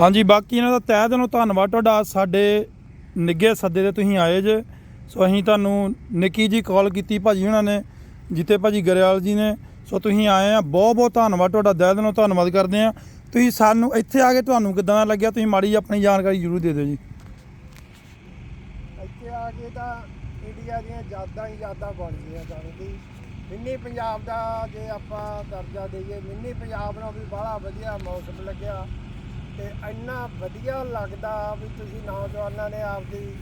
ਹਾਂਜੀ, ਬਾਕੀ ਇਹਨਾਂ ਦਾ ਤਹਿ ਦਿਲੋਂ ਧੰਨਵਾਦ ਤੁਹਾਡਾ। ਸਾਡੇ ਨਿੱਗੇ ਸੱਦੇ ਤੇ ਤੁਸੀਂ ਆਏ ਜੇ। ਸੋ ਅਸੀਂ ਤੁਹਾਨੂੰ ਨਿੱਕੀ ਜੀ ਕਾਲ ਕੀਤੀ ਭਾਜੀ ਉਹਨਾਂ ਨੇ ਜਿੱਤੇ ਭਾਜੀ ਗਰੇਵਾਲ ਜੀ ਨੇ। ਸੋ ਤੁਸੀਂ ਆਏ ਆ, ਬਹੁਤ ਬਹੁਤ ਧੰਨਵਾਦ ਤੁਹਾਡਾ। ਤਹਿ ਦਿਲੋਂ ਧੰਨਵਾਦ ਕਰਦੇ ਆ। ਤੁਸੀਂ ਸਾਨੂੰ ਇੱਥੇ ਆ ਕੇ ਤੁਹਾਨੂੰ ਕਿਦਾਂ ਦਾ ਲੱਗਿਆ, ਤੁਸੀਂ ਮਾੜੀ ਜਿਹੀ ਆਪਣੀ ਜਾਣਕਾਰੀ ਜ਼ਰੂਰ ਦੇ ਦਿਓ ਜੀ। ਇੱਥੇ ਆ ਕੇ ਤਾਂ ਇੰਡੀਆ ਦੀਆਂ ਯਾਦਾਂ ਹੀ ਯਾਦਾਂ ਬਣ ਗਈਆਂ ਸਾਨੂੰ ਮਿੰਨੀ ਪੰਜਾਬ ਦਾ ਜੇ ਆਪਾਂ ਦਰਜਾ ਦਈਏ, ਮਿੰਨੀ ਪੰਜਾਬ ਨੂੰ ਵੀ ਬੜਾ ਵਧੀਆ ਮੌਸਮ ਲੱਗਿਆ। ਤੇ ਇੰਨਾ ਵਧੀਆ ਲੱਗਦਾ ਵੀ ਤੁਸੀਂ ਨੌਜਵਾਨਾਂ ਨੇ ਆਪਦੀ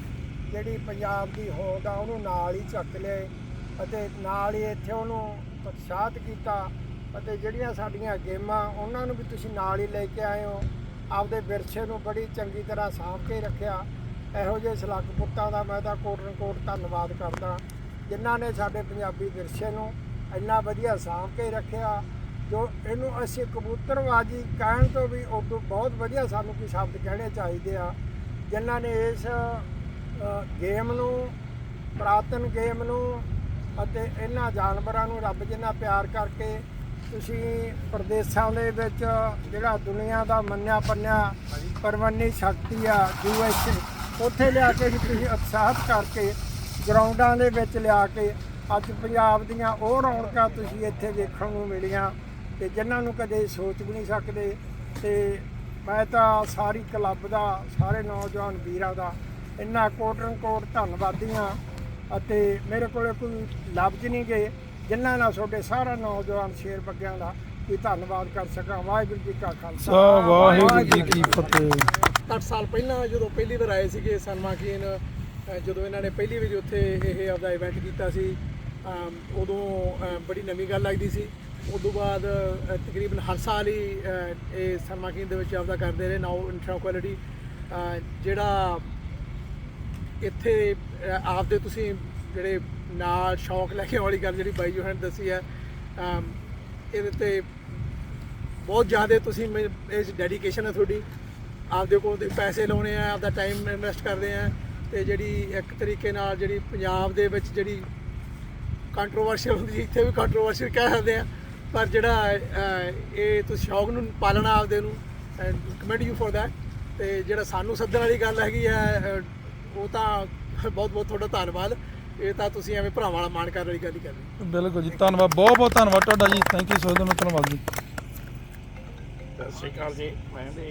ਜਿਹੜੀ ਪੰਜਾਬ ਦੀ ਹੋਂਦ ਆ, ਉਹਨੂੰ ਨਾਲ ਹੀ ਚੱਕ ਲਏ ਅਤੇ ਨਾਲ ਹੀ ਇੱਥੇ ਉਹਨੂੰ ਉਤਸ਼ਾਹਤ ਕੀਤਾ ਅਤੇ ਜਿਹੜੀਆਂ ਸਾਡੀਆਂ ਗੇਮਾਂ, ਉਹਨਾਂ ਨੂੰ ਵੀ ਤੁਸੀਂ ਨਾਲ ਹੀ ਲੈ ਕੇ ਆਏ ਹੋ। ਆਪਦੇ ਵਿਰਸੇ ਨੂੰ ਬੜੀ ਚੰਗੀ ਤਰ੍ਹਾਂ ਸਾਂਭ ਕੇ ਰੱਖਿਆ। ਇਹੋ ਜਿਹੇ ਸਲੱਗ ਪੁੱਤਾਂ ਦਾ ਮੈਂ ਤਾਂ ਕੋਟਨ ਕੋਟ ਧੰਨਵਾਦ ਕਰਦਾ। ਜਿਨ੍ਹਾਂ ਨੇ ਸਾਡੇ ਪੰਜਾਬੀ ਵਿਰਸੇ ਨੂੰ ਇੰਨਾ ਵਧੀਆ ਸਾਂਭ ਕੇ ਰੱਖਿਆ ਜੋ ਇਹਨੂੰ ਅਸੀਂ ਕਬੂਤਰਬਾਜੀ ਕਹਿਣ ਤੋਂ ਵੀ ਉਦੋਂ ਬਹੁਤ ਵਧੀਆ ਸਾਨੂੰ ਕੋਈ ਸ਼ਬਦ ਕਹਿਣੇ ਚਾਹੀਦੇ ਆ, ਜਿਨ੍ਹਾਂ ਨੇ ਇਸ ਗੇਮ ਨੂੰ, ਪ੍ਰਾਤਨ ਗੇਮ ਨੂੰ ਅਤੇ ਇਹਨਾਂ ਜਾਨਵਰਾਂ ਨੂੰ ਰੱਬ ਜਿੰਨਾ ਪਿਆਰ ਕਰਕੇ ਤੁਸੀਂ ਪ੍ਰਦੇਸ਼ਾਂ ਦੇ ਵਿੱਚ ਜਿਹੜਾ ਦੁਨੀਆ ਦਾ ਮੰਨਿਆ ਪੰਨਿਆ ਪਰਵੰਨੀ ਸ਼ਕਤੀ ਆ ਯੂਐਸਏ ਉੱਥੇ ਲਿਆ ਕੇ ਵੀ ਤੁਸੀਂ ਉਤਸ਼ਾਹਤ ਕਰਕੇ ਗਰਾਊਂਡਾਂ ਦੇ ਵਿੱਚ ਲਿਆ ਕੇ ਅੱਜ ਪੰਜਾਬ ਦੀਆਂ ਉਹ ਰੌਣਕਾਂ ਤੁਸੀਂ ਇੱਥੇ ਦੇਖਣ ਨੂੰ ਮਿਲੀਆਂ। ਤੇ ਜਿਨ੍ਹਾਂ ਨੂੰ ਕਦੇ ਸੋਚ ਵੀ ਨਹੀਂ ਸਕਦੇ ਤੇ ਮੈਂ ਤਾਂ ਸਾਰੀ ਕਲੱਬ ਦਾ ਸਾਰੇ ਨੌਜਵਾਨ ਵੀਰਾਂ ਦਾ ਇੰਨਾ ਕੋਟਨ ਕੋਟ ਧੰਨਵਾਦੀ ਹਾਂ ਅਤੇ ਮੇਰੇ ਕੋਲੇ ਕੋਈ ਲਫ਼ਜ਼ ਨਹੀਂ ਗਏ ਜਿਨ੍ਹਾਂ ਨਾਲ ਤੁਹਾਡੇ ਸਾਰਾ ਨੌਜਵਾਨ ਸ਼ੇਰ ਬੱਗਿਆਂ ਦਾ ਕੋਈ ਧੰਨਵਾਦ ਕਰ ਸਕਾਂ। ਵਾਹਿਗੁਰੂ ਜੀ ਕਾ ਖਾਲਸਾ। ਵਾਹਿਗੁਰੂ ਜੀ ਕੀ ਫਤਿਹ। 8 ਸਾਲ ਪਹਿਲਾਂ ਜਦੋਂ ਪਹਿਲੀ ਵਾਰ ਆਏ ਸੀਗੇ ਸਨਮਾਕੀਨ ਜਦੋਂ ਇਹਨਾਂ ਨੇ ਪਹਿਲੀ ਵਾਰ ਉੱਥੇ ਇਹ ਆਪਦਾ ਇਵੈਂਟ ਕੀਤਾ ਸੀ ਉਦੋਂ ਬੜੀ ਨਵੀਂ ਗੱਲ ਲੱਗਦੀ ਸੀ। ਉਦੋਂ ਬਾਅਦ ਅ, ਤਕਰੀਬਨ ਹਰ ਸਾਲ ਹੀ ਅ, ਇਹ ਸਨਮਾਕੀਨ ਦੇ ਵਿੱਚ ਆਪਦਾ ਕਰਦੇ ਰਹੇ ਨਾਓ ਇਨਟਰਕੁਐਲਿਟੀ ਜਿਹੜਾ ਇੱਥੇ ਅ, ਆਪਦੇ ਤੁਸੀਂ ਜਿਹੜੇ ਨਾਲ ਸ਼ੌਕ ਲੈ ਕੇ ਆਉਣ ਵਾਲੀ ਗੱਲ ਜਿਹੜੀ ਬਾਈ ਜੋਹਨ ਨੇ ਦੱਸੀ ਹੈ ਅਮ, ਇਹਦੇ ਤੇ ਬਹੁਤ ਜ਼ਿਆਦਾ ਤੁਸੀਂ ਮੇ- ਇਸ ਡੈਡੀਕੇਸ਼ਨ ਹੈ ਤੁਹਾਡੀ ਆਪਦੇ ਕੋਲ ਤੁਸੀਂ ਪੈਸੇ ਲਾਉਣੇ ਆ ਆਪਦਾ ਟਾਈਮ ਇਨਵੈਸਟ ਕਰਦੇ ਆ ਤੇ ਜਿਹੜੀ ਇੱਕ ਤਰੀਕੇ ਨਾਲ ਜਿਹੜੀ ਪੰਜਾਬ ਦੇ ਵਿੱਚ ਜਿਹੜੀ ਕੰਟਰੋਵਰਸ਼ੀਅਲ ਹੁੰਦੀ ਇੱਥੇ ਵੀ ਕੰਟਰੋਵਰਸ਼ੀਅਲ ਕਹਿ ਸਕਦੇ ਆ ਪਰ ਜਿਹੜਾ ਇਹ ਤੁਸੀਂ ਸ਼ੌਕ ਨੂੰ ਪਾਲਣਾ ਆਪਦੇ ਨੂੰ ਕਮੈਂਡ ਯੂ ਫॉर that. ਤੇ ਜਿਹੜਾ ਸਾਨੂੰ ਸੱਦਣ ਵਾਲੀ ਗੱਲ ਹੈਗੀ ਅਹ, ਉਹ ਤਾਂ ਬਹੁਤ ਬਹੁਤ ਤੁਹਾਡਾ ਧੰਨਵਾਦ। ਇਹ ਤਾਂ ਤੁਸੀਂ ਐਵੇਂ ਭਰਾਵਾਂ ਵਾਲਾ ਮਾਣ ਕਰਨ ਵਾਲੀ ਗੱਲ ਹੀ ਕਰਦੇ ਬਿਲਕੁਲ ਜੀ ਧੰਨਵਾਦ ਬਹੁਤ ਬਹੁਤ ਧੰਨਵਾਦ ਤੁਹਾਡਾ ਜੀ। ਥੈਂਕ ਯੂ ਸੋ ਮਚ ਧੰਨਵਾਦ ਜੀ। ਸਤਿ ਸ਼੍ਰੀ ਅਕਾਲ ਜੀ। ਮੈਂ ਵੀ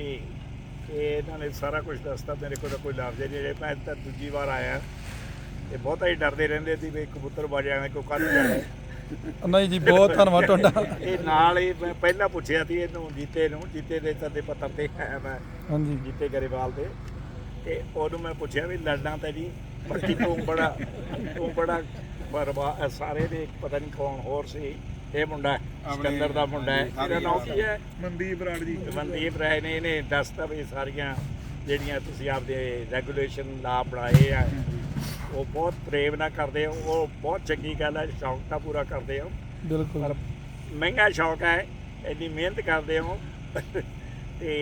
ਇਹ ਇਹਨਾਂ ਨੇ ਸਾਰਾ ਕੁਝ ਦੱਸਤਾ ਮੇਰੇ ਕੋਲ ਤਾਂ ਕੋਈ ਹੀ ਨਹੀਂ ਰਹੇ। ਮੈਂ ਤਾਂ ਦੂਜੀ ਵਾਰ ਆਇਆ। ਤੇ ਬਹੁਤਾ ਹੀ ਡਰਦੇ ਰਹਿੰਦੇ ਸੀ ਵੀ ਕਬੂਤਰ ਬਾਜਿਆਂ ਨੇ ਕੋਈ ਕੱਢ ਜਾਣਾ ਨਹੀਂ ਜੀ ਬਹੁਤ ਧੰਨਵਾਦ ਤੁਹਾਡਾ। ਇਹ ਨਾਲ ਹੀ ਮੈਂ ਪਹਿਲਾਂ ਪੁੱਛਿਆ ਸੀ ਇਹਨੂੰ ਜੀਤੇ ਨੂੰ ਜੀਤੇ ਦੇ ਸੱਦੇ ਪੱਤਰ ਤੇ ਆਇਆ ਮੈਂ ਹਾਂਜੀ। ਜੀਤੇ ਗਰੇਵਾਲ ਦੇ। ਤੇ ਉਹਨੂੰ ਮੈਂ ਪੁੱਛਿਆ ਵੀ ਲੜਨਾ ਤਾਂ ਜੀ ਬਾਕੀ ਤੂੰ ਬੜਾ ਤੂੰ ਬੜਾ ਬਰਬਾ ਸਾਰੇ ਦੇ ਪਤਾ ਨਹੀਂ ਕੌਣ ਹੋਰ ਸੀ ਇਹ ਮੁੰਡਾ ਸਿਕੰਦਰ ਦਾ ਮੁੰਡਾ ਹੈ। ਇਹਦਾ ਨਾਮ ਕੀ ਹੈ? ਮਨਦੀਪ ਬਰਾੜ ਜੀ। ਮਨਦੀਪ ਰਾਏ ਨੇ ਇਹਨੇ ਦੱਸਤਾ ਵੀ ਸਾਰੀਆਂ ਜਿਹੜੀਆਂ ਤੁਸੀਂ ਆਪਦੇ ਰੈਗੂਲੇਸ਼ਨ ਲਾ ਬਣਾਏ ਆ ਉਹ ਬਹੁਤ ਪ੍ਰੇਮ ਨਾਲ ਕਰਦੇ ਹੋ ਉਹ ਬਹੁਤ ਚੰਗੀ ਗੱਲ ਹੈ ਸ਼ੌਕ ਤਾਂ ਪੂਰਾ ਕਰਦੇ ਹੋ ਬਿਲਕੁਲ। ਪਰ ਮਹਿੰਗਾ ਸ਼ੌਕ ਹੈ ਇੰਨੀ ਮਿਹਨਤ ਕਰਦੇ ਹੋ ਤੇ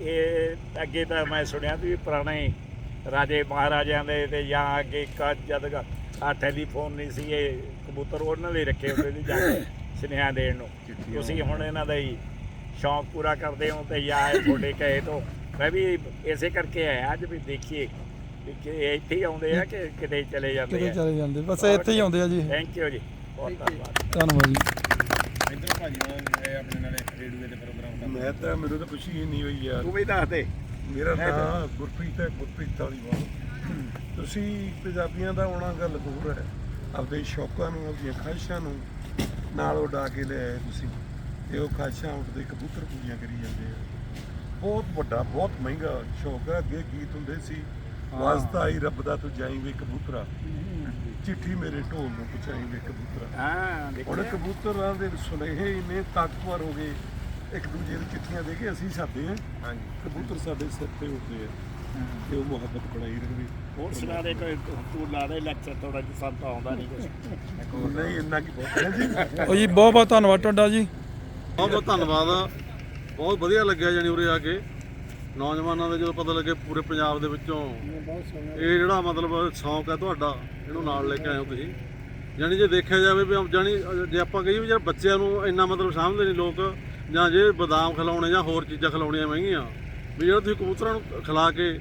ਇਹ ਅੱਗੇ ਤਾਂ ਮੈਂ ਸੁਣਿਆ ਵੀ ਪੁਰਾਣੇ ਰਾਜੇ ਮਹਾਰਾਜਿਆਂ ਦੇ ਤੇ ਜਾਂ ਅੱਗੇ ਕੱਜ ਜਦ ਆ ਟੈਲੀਫੋਨ ਨਹੀਂ ਸੀ ਇਹ ਕਬੂਤਰ ਉਹਨਾਂ ਲਈ ਰੱਖੇ ਹੁੰਦੇ ਸੀ ਜਾ ਕੇ ਸੁਨੇਹਾ ਦੇਣ ਨੂੰ। ਤੁਸੀਂ ਹੁਣ ਇਹਨਾਂ ਦਾ ਹੀ ਸ਼ੌਂਕ ਪੂਰਾ ਕਰਦੇ ਹੋ ਤੇ ਜਾਂ ਇਹ ਤੁਹਾਡੇ ਕਹੇ ਤੋਂ। ਮੈਂ ਵੀ ਇਸੇ ਕਰਕੇ ਆਇਆ ਅੱਜ ਵੀ ਦੇਖੀਏ। ਵੀ ਕਿ ਇਹ ਇੱਥੇ ਹੀ ਆਉਂਦੇ ਆ ਕਿ ਕਿਤੇ ਚਲੇ ਜਾਂਦੇ ਕਿਤੇ ਆ? ਚਲੇ ਜਾਂਦੇ ਬਸ ਇੱਥੇ ਹੀ ਆਉਂਦੇ ਆ ਜੀ। ਥੈਂਕ ਯੂ ਜੀ ਬਹੁਤ ਧੰਨਵਾਦ। ਧੰਨਵਾਦ ਜੀ। ਇੱਧਰ ਭਾਜੀ ਨਾਲ ਇਹ ਆਪਣੇ ਨਾਲੇ ਰੇਡੀਓ ਦੇ ਪ੍ਰੋਗਰਾਮ ਦਾ ਮੈਂ ਤਾਂ ਮੈਨੂੰ ਤਾਂ ਖੁਸ਼ੀ ਹੀ ਨਹੀਂ ਹੋਈ ਯਾਰ। ਤੂੰ ਵੀ ਦੱਸ ਦੇ। ਮੇਰਾ ਨਾਮ ਗੁਰਪ੍ਰੀਤ ਹੈ ਗੁਰਪ੍ਰੀਤ ਧਾਲੀਵਾਲ ਤੁਸੀਂ ਪੰਜਾਬੀਆਂ ਦਾ ਆਉਣਾ ਗੱਲ ਹੋਰ ਹੈ। ਆਪਦੇ ਸ਼ੌਕਾਂ ਨੂੰ ਆਪਦੀਆਂ ਖਾਹਿਸ਼ਾਂ ਨੂੰ ਨਾਲ ਉਡਾ ਕੇ ਲੈ ਆਏ ਤੁਸੀਂ। ਤੇ ਉਹ ਖਾਹਿਸ਼ਾਂ ਉੱਡਦੇ ਕਬੂਤਰ ਪੂਰੀਆਂ ਕਰੀ ਜਾਂਦੇ ਆ। ਬਹੁਤ ਵੱਡਾ ਬਹੁਤ ਮਹਿੰਗਾ ਸ਼ੌਕ ਹੈ। ਅੱਗੇ ਗੀਤ ਹੁੰਦੇ ਸੀ ਵਾਸਤਾ ਆਈ ਰੱਬ ਦਾ ਤੂੰ ਜਾਈ ਵੇ ਕਬੂਤਰਾ। ਚਿੱਠੀ ਮੇਰੇ ਢੋਲ ਨੂੰ ਪਹੁੰਚਾਈ ਵੇ ਕਬੂਤਰਾ। ਹਾਂ ਹੁਣ ਦੇਖੋ ਕਬੂਤਰਾਂ ਦੇ ਸੁਨੇਹੇ ਇੰਨੇ ਤਾਕਤਵਰ ਹੋ ਗਏ ਇੱਕ ਦੂਜੇ ਨੂੰ ਚਿੱਠੀਆਂ ਦੇ ਕੇ ਅਸੀਂ ਛਾਪਦੇ ਹਾਂ ਹਾਂਜੀ। ਕਬੂਤਰ ਸਾਡੇ ਸਿਰ ਤੇ ਉੱਡਦੇ ਆ। ਤੇ ਉਹ ਮੁਹੱਬਤ ਬਣਾਈ ਰਵੇ ਹੋਰ ਸੁਣਾ ਦੇ ਕੋਈ ਤੂੰ ਲਾ ਦੇ ਲੈਕਚਰ ਥੋੜਾ ਜਿਹਾ ਸਾਨੂੰ ਤਾਂ ਆਉਂਦਾ ਨਹੀਂ ਕੁਝ ਨਹੀਂ ਇੰਨਾ ਕੀ ਬਹੁਤ ਹੈ ਜੀ? ਉਹ ਜੀ ਬਹੁਤ ਬਹੁਤ ਧੰਨਵਾਦ ਤੁਹਾਡਾ ਜੀ। ਬਹੁਤ ਬਹੁਤ ਧੰਨਵਾਦ ਬਹੁਤ ਵਧੀਆ ਲੱਗਿਆ ਜਾਨੀ ਉਰੇ ਆ ਕੇ। ਨੌਜਵਾਨਾਂ ਦਾ ਜਦੋਂ ਪਤਾ ਲੱਗੇ ਪੂਰੇ ਪੰਜਾਬ ਦੇ ਵਿੱਚੋਂ ਇਹ ਜਿਹੜਾ ਮਤਲਬ ਸ਼ੌਂਕ ਹੈ ਤੁਹਾਡਾ, ਇਹਨੂੰ ਨਾਲ ਲੈ ਕੇ ਆਏ ਹੋ ਤੁਸੀਂ। ਜਾਨੀ ਜੇ ਦੇਖਿਆ ਜਾਵੇ ਵੀ ਜਾਨੀ ਜੇ ਆਪਾਂ ਕਹੀਏ ਵੀ ਯਾਰ ਬੱਚਿਆਂ ਨੂੰ ਇੰਨਾ ਮਤਲਬ ਸਮਝਦੇ ਨਹੀਂ ਲੋਕ, ਜਾਂ ਜੇ ਬਦਾਮ ਖਿਲਾਉਣੇ ਜਾਂ ਹੋਰ ਚੀਜ਼ਾਂ ਖਿਲਾਉਣੀਆਂ ਮਹਿੰਗੀਆਂ, ਵੀ ਜਿਹੜਾ ਤੁਸੀਂ ਕਬੂਤਰਾਂ ਨੂੰ ਖਿਲਾ ਕੇ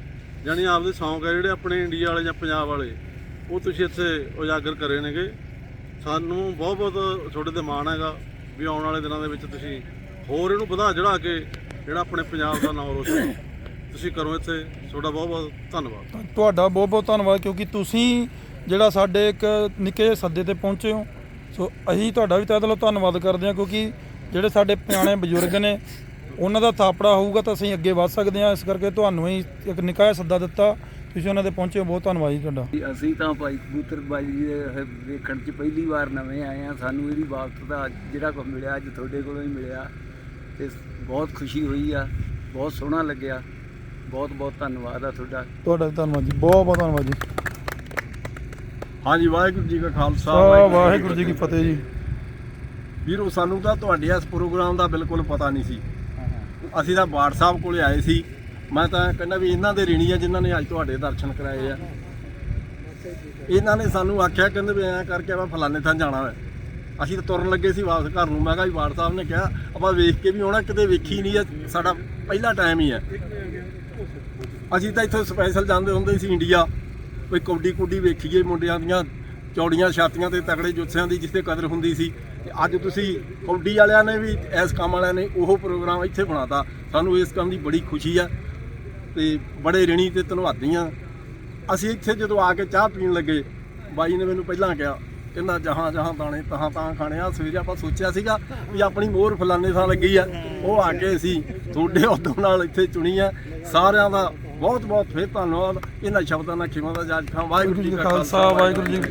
ਜਾਣੀ ਆਪਦੇ ਸ਼ੌਂਕ ਹੈ ਜਿਹੜੇ ਆਪਣੇ ਇੰਡੀਆ ਵਾਲੇ ਜਾਂ ਪੰਜਾਬ ਵਾਲੇ, ਉਹ ਤੁਸੀਂ ਇੱਥੇ ਉਜਾਗਰ ਕਰੇ ਨੇਗੇ। ਸਾਨੂੰ ਬਹੁਤ ਬਹੁਤ ਤੁਹਾਡੇ ਤੇ ਮਾਣ ਹੈਗਾ ਵੀ ਆਉਣ ਵਾਲੇ ਦਿਨਾਂ ਦੇ ਵਿੱਚ ਤੁਸੀਂ ਹੋਰ ਇਹਨੂੰ ਵਧਾ ਚੜਾ ਕੇ ਜਿਹੜਾ ਆਪਣੇ ਪੰਜਾਬ ਦਾ ਨਾਮ ਰੋਸ਼ਨ ਤੁਸੀਂ ਕਰੋ ਇੱਥੇ। ਤੁਹਾਡਾ ਬਹੁਤ ਬਹੁਤ ਧੰਨਵਾਦ। ਤੁਹਾਡਾ ਬਹੁਤ ਬਹੁਤ ਧੰਨਵਾਦ ਕਿਉਂਕਿ ਤੁਸੀਂ ਜਿਹੜਾ ਸਾਡੇ ਇੱਕ ਨਿੱਕੇ ਜਿਹੇ ਸੱਦੇ ਤੇ ਪਹੁੰਚੇ ਹੋ। ਸੋ ਅਸੀਂ ਤੁਹਾਡਾ ਵੀ ਤਹਿ ਦਿਲੋਂ ਧੰਨਵਾਦ ਕਰਦੇ ਹਾਂ ਕਿਉਂਕਿ ਜਿਹੜੇ ਸਾਡੇ ਪੁਰਾਣੇ ਬਜ਼ੁਰਗ ਨੇ ਉਹਨਾਂ ਦਾ ਥਾਪੜਾ ਹੋਊਗਾ ਤਾਂ ਅਸੀਂ ਅੱਗੇ ਵੱਧ ਸਕਦੇ ਹਾਂ। ਇਸ ਕਰਕੇ ਤੁਹਾਨੂੰ ਹੀ ਇੱਕ ਨਿੱਕਾ ਜਿਹਾ ਸੱਦਾ ਦਿੱਤਾ। ਤੁਸੀਂ ਉਹਨਾਂ ਦੇ ਪਹੁੰਚੇ ਹੋ। ਬਹੁਤ ਧੰਨਵਾਦ ਜੀ ਤੁਹਾਡਾ। ਅਸੀਂ ਤਾਂ ਭਾਈ ਕਬੂਤਰਬਾਜੀ ਦੇ ਇਹ ਵੇਖਣ 'ਚ ਪਹਿਲੀ ਵਾਰ ਨਵੇਂ ਆਏ ਆ ਸਾਨੂੰ ਇਹਦੀ ਬਾਬਤ ਦਾ ਜਿਹੜਾ ਕੁਝ ਮਿਲਿਆ ਅੱਜ ਤੁਹਾਡੇ ਕੋਲੋਂ ਹੀ ਮਿਲਿਆ। ਤੇ ਬਹੁਤ ਖੁਸ਼ੀ ਹੋਈ ਆ ਬਹੁਤ ਸੋਹਣਾ ਲੱਗਿਆ। ਬਹੁਤ ਬਹੁਤ ਧੰਨਵਾਦ ਆ ਤੁਹਾਡਾ। ਤੁਹਾਡਾ ਵੀ ਧੰਨਵਾਦ ਜੀ ਬਹੁਤ ਬਹੁਤ ਧੰਨਵਾਦ ਜੀ। ਹਾਂਜੀ ਵਾਹਿਗੁਰੂ ਜੀ ਕਾ ਖਾਲਸਾ ਸਾ ਵਾਹਿਗੁਰੂ ਜੀ ਕੀ ਫਤਿਹ। ਜੀ। ਵੀਰੋ ਸਾਨੂੰ ਤਾਂ ਤੁਹਾਡੇ ਇਸ ਪ੍ਰੋਗਰਾਮ ਦਾ ਬਿਲਕੁਲ ਪਤਾ ਨਹੀਂ ਸੀ। ਅਸੀਂ ਤਾਂ ਬਾੜ ਸਾਹਿਬ ਕੋਲੇ ਆਏ ਸੀ। ਮੈਂ ਤਾਂ ਕਹਿੰਦਾ ਵੀ ਇਹਨਾਂ ਦੇ ऋणी ਆ ਜਿਨ੍ਹਾਂ ਨੇ ਅੱਜ ਤੁਹਾਡੇ ਦਰਸ਼ਨ ਕਰਾਏ ਆ। ਇਹਨਾਂ ਨੇ ਸਾਨੂੰ ਆਖਿਆ ਕਹਿੰਦੇ ਵੀ ਐਂ ਕਰਕੇ ਮੈਂ ਫਲਾਣੇ ਥਾਂ ਜਾਣਾ ਹੈ ਅਸੀਂ ਤਾਂ ਤੁਰਨ ਲੱਗੇ ਸੀ ਵਾਪਸ ਘਰ ਨੂੰ। ਮੈਂ ਕਿਹਾ ਵੀ ਬਾੜ ਸਾਹਿਬ ਨੇ ਕਿਹਾ, ਆਪਾਂ ਵੇਖ ਕੇ ਵੀ ਆਉਣਾ, ਕਿਤੇ ਵੇਖੀ ਨਹੀਂ ਹੈ ਸਾਡਾ ਪਹਿਲਾ ਟਾਈਮ ਹੀ ਹੈ ਅਸੀਂ ਤਾਂ ਇੱਥੋਂ ਸਪੈਸ਼ਲ ਜਾਂਦੇ ਹੁੰਦੇ ਸੀ ਇੰਡੀਆ ਕੋਈ ਕੌਡੀ ਕੁੱਡੀ ਵੇਖੀਏ ਮੁੰਡਿਆਂ ਦੀਆਂ, ਚੌੜੀਆਂ ਛਾਤੀਆਂ ਤੇ ਤਕੜੇ ਜੁੱਸਿਆਂ ਦੀ ਜਿੱਥੇ ਕਦਰ ਹੁੰਦੀ ਸੀ। ਤੇ ਅੱਜ ਤੁਸੀਂ ਕੌਡੀ ਵਾਲਿਆਂ ਨੇ ਵੀ ਇਸ ਕੰਮ ਵਾਲਿਆਂ ਨੇ ਉਹ ਪ੍ਰੋਗਰਾਮ ਇੱਥੇ ਬਣਾਤਾ। ਸਾਨੂੰ ਇਸ ਕੰਮ ਦੀ ਬੜੀ ਖੁਸ਼ੀ ਆ ਤੇ ਬੜੇ ਰਿਣੀ ਤੇ ਧੰਨਵਾਦੀ ਆ। ਅਸੀਂ ਇੱਥੇ ਜਦੋਂ ਆ ਕੇ ਚਾਹ ਪੀਣ ਲੱਗੇ, ਬਾਈ ਨੇ ਮੈਨੂੰ ਪਹਿਲਾਂ ਕਿਹਾ ਕਹਿੰਦਾ ਜਹਾਂ ਜਹਾਂ ਦਾਣੇ ਤਹਾਂ ਤਾਂ ਖਾਣੇ ਆ। ਸਵੇਰੇ ਆਪਾਂ ਸੋਚਿਆ ਸੀਗਾ ਵੀ ਆਪਣੀ ਮੋਹਰ ਫਲਾਣੇ ਥਾਂ ਲੱਗੀ ਆ। ਉਹ ਆ ਕੇ ਅਸੀਂ ਤੁਹਾਡੇ ਉਦੋਂ ਨਾਲ ਇੱਥੇ ਚੁਣੀ ਆ ਸਾਰਿਆਂ ਦਾ ਬਹੁਤ ਬਹੁਤ ਫਿਰ ਧੰਨਵਾਦ। ਇਹਨਾਂ ਸ਼ਬਦਾਂ ਨਾਲ ਖਿਮਾ ਦਾ ਜਾਜ ਖਾਂ। ਵਾਹਿਗੁਰੂ ਜੀ ਕਾ ਖਾਲਸਾ ਵਾਹਿਗੁਰੂ ਜੀ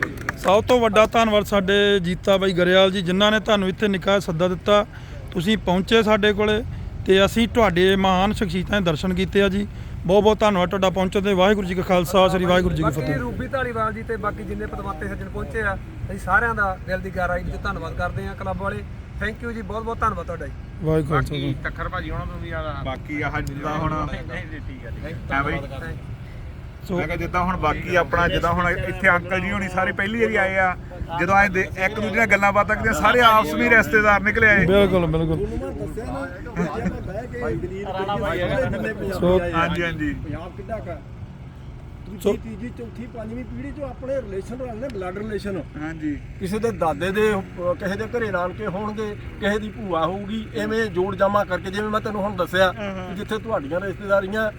ਸਭ ਤੋਂ ਵੱਡਾ ਧੰਨਵਾਦ ਸਾਡੇ ਜੀਤਾ ਬਾਈ ਗਰੇਵਾਲ ਜੀ ਜਿਨ੍ਹਾਂ ਨੇ ਤੁਹਾਨੂੰ ਇੱਥੇ ਨਿੱਕਾ ਸੱਦਾ ਦਿੱਤਾ। ਤੁਸੀਂ ਪਹੁੰਚੇ ਸਾਡੇ ਕੋਲੇ ਤੇ ਅਸੀਂ ਤੁਹਾਡੇ ਮਹਾਨ ਸ਼ਖਸੀਅਤਾਂ ਦੇ ਦਰਸ਼ਨ ਕੀਤੇ ਆ ਜੀ। ਬਹੁਤ ਬਹੁਤ ਧੰਨਵਾਦ ਤੁਹਾਡਾ ਪਹੁੰਚਣ ਤੇ। ਵਾਹਿਗੁਰੂ ਜੀ ਕਾ ਖਾਲਸਾ ਸ੍ਰੀ ਵਾਹਿਗੁਰੂ ਜੀ ਕੀ ਬਾਕੀ ਫਤਿਹ। ਰੂਬੀ ਢਾਲੀਵਾਲ ਜੀ ਤੇ ਬਾਕੀ ਜਿੰਨੇ ਪਦਮਾਤੇ ਸੱਜਣ ਪਹੁੰਚੇ ਆ ਅਸੀਂ ਸਾਰਿਆਂ ਦਾ ਦਿਲ ਦੀ ਗਹਿਰਾਈ ਵਿੱਚ ਧੰਨਵਾਦ ਕਰਦੇ ਆ ਕਲੱਬ ਵਾਲੇ। ਥੈਂਕ ਯੂ ਜੀ ਬਹੁਤ ਬਹੁਤ ਧੰਨਵਾਦ ਤੁਹਾਡਾ ਜੀ। ਵਾਹਿਗੁਰੂ ਜੀ ਬਾਕੀ ਤੱਖਰ ਭਾਜੀ ਉਹਨਾਂ ਤੋਂ ਵੀ ਆ ਬਾਕੀ ਆਹ ਜਿੱਦਾਂ ਹੁਣ ਹੈ। ਬਈ ਸੋ ਮੈਂ ਕਿਹਾ ਜਿੱਦਾਂ ਹੁਣ ਬਾਕੀ ਆਪਣਾ ਜਿੱਦਾਂ ਹੁਣ ਇੱਥੇ ਅੰਕਲ ਜੀ ਹੋਣੀ ਸਾਰੇ ਪਹਿਲੀ ਵਾਰੀ ਆਏ ਆ। ਜਦੋਂ ਆਏ ਇੱਕ ਦੂਜੇ ਨਾਲ ਗੱਲਾਂ ਬਾਤਾਂ ਕਰਦੇ ਸਾਰੇ ਆਪਸ ਵਿੱਚ ਰਿਸ਼ਤੇਦਾਰ ਨਿਕਲੇ ਆਏ। ਬਿਲਕੁਲ ਬਿਲਕੁਲ। ਸੋ ਹਾਂਜੀ ਹਾਂਜੀ। ਪੰਜਾਬ ਕਿੱਡਾ ਕਾ ਸੋ- ਦੂਜੀ ਤੀਜੀ ਚੌਥੀ ਪੰਜਵੀਂ ਪੀੜ੍ਹੀ ਚੋਂ ਆਪਣੇ ਰਿਲੇਸ਼ਨ ਰਲ ਨੇ ਬਲੱਡ ਰਿਲੇਸ਼ਨ ਹਾਂਜੀ। ਕਿਸੇ ਦੇ ਦਾਦੇ ਦੇ ਅਹ, ਕਿਸੇ ਦੇ ਘਰੇ ਨਾਨਕੇ ਹੋਣਗੇ ਕਿਸੇ ਦੀ ਭੂਆ ਹੋਊਗੀ ਐਵੇਂ ਜੋੜ ਜਾਮਾ ਕਰਕੇ ਜਿਵੇਂ ਮੈਂ ਤੈਨੂੰ ਹੁਣ ਦੱਸਿਆ ਕਿ ਜਿੱਥੇ ਤੁਹਾਡੀਆਂ ਰਿਸ਼ਤੇਦਾਰੀਆਂ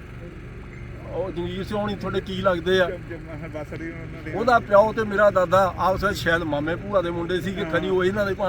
ਉਹ ਜੰਗੀਰ ਸਿੰਘ ਹੋਣੀ ਤੁਹਾਡੇ ਕੀ ਲੱਗਦੇ ਆ? ਉਹਦਾ ਪਿਓ ਤੇ ਮੇਰਾ ਦਾਦਾ ਆਪਸ ਵਿੱਚ ਸ਼ਾਇਦ ਮਾਮੇ ਭੂਆ ਦੇ ਮੁੰਡੇ ਸੀ ਕਿ ਖਰੀ ਉਹ ਇਹਨਾਂ ਦੇ ਭਾਣ